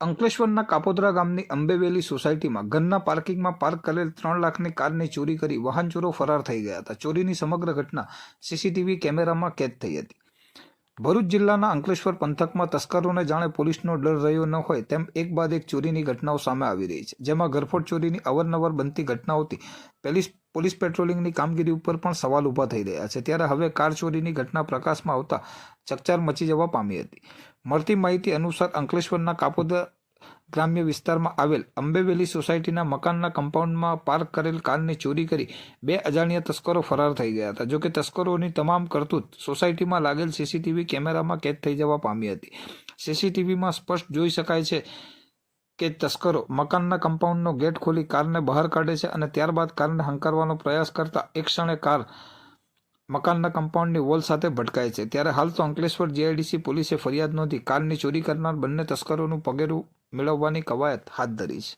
અંકલેશ્વરના કાપોદરા ગામની અંબેવેલી સોસાયટીમાં ઘરના પાર્કિંગમાં પાર્ક કરેલ ત્રણ લાખની કારની ચોરી કરી વાહન ચોરો ફરાર થઈ ગયા હતા. ચોરીની સમગ્ર ઘટના સીસીટીવી કેમેરામાં કેદ થઈ હતી. ભરૂચ જિલ્લાના અંકલેશ્વર પંથકમાં તસ્કરોને જાણે પોલીસનો ડર રહ્યો ન હોય તેમ એક બાદ એક ચોરીની ઘટનાઓ સામે આવી રહી છે, જેમાં ઘરફોડ ચોરીની અવરનવર બનતી ઘટનાઓથી પોલીસ પોલીસ પેટ્રોલિંગની કામગીરી ઉપર પણ સવાલ ઊભા થઈ રહ્યા છે. ત્યારે હવે કાર ચોરીની ઘટના પ્રકાશમાં આવતા ચકચાર મચી જવા પામી હતી. મળતી માહિતી અનુસાર અંકલેશ્વરના કાપોદા ગ્રામ્ય વિસ્તારમાં આવેલ અંબેવેલી સોસાયટીના મકાનના કમ્પાઉન્ડમાં પાર્ક કરેલ કારની ચોરી કરી બે અજાણ્યા તસ્કરો ફરાર થઈ ગયા હતા. જોકે તસ્કરોની તમામ કરતૂત સોસાયટીમાં લાગેલ સીસીટીવી કેમેરામાં કેદ થઈ જવા પામી હતી. સીસીટીવીમાં સ્પષ્ટ જોઈ શકાય છે કે તસ્કરો મકાનના કમ્પાઉન્ડનો ગેટ ખોલી કારને બહાર કાઢે છે અને ત્યારબાદ કારને હંકારવાનો પ્રયાસ કરતા એક ક્ષણે કાર મકાનના કમ્પાઉન્ડની વોલ સાથે ભટકાય છે. ત્યારે હાલ તો અંકલેશ્વર જીઆઈડીસી પોલીસે ફરિયાદ નોંધી કારની ચોરી કરનાર બંને તસ્કરોનું પગેરું મેળવવાની કવાયત હાથ ધરી છે.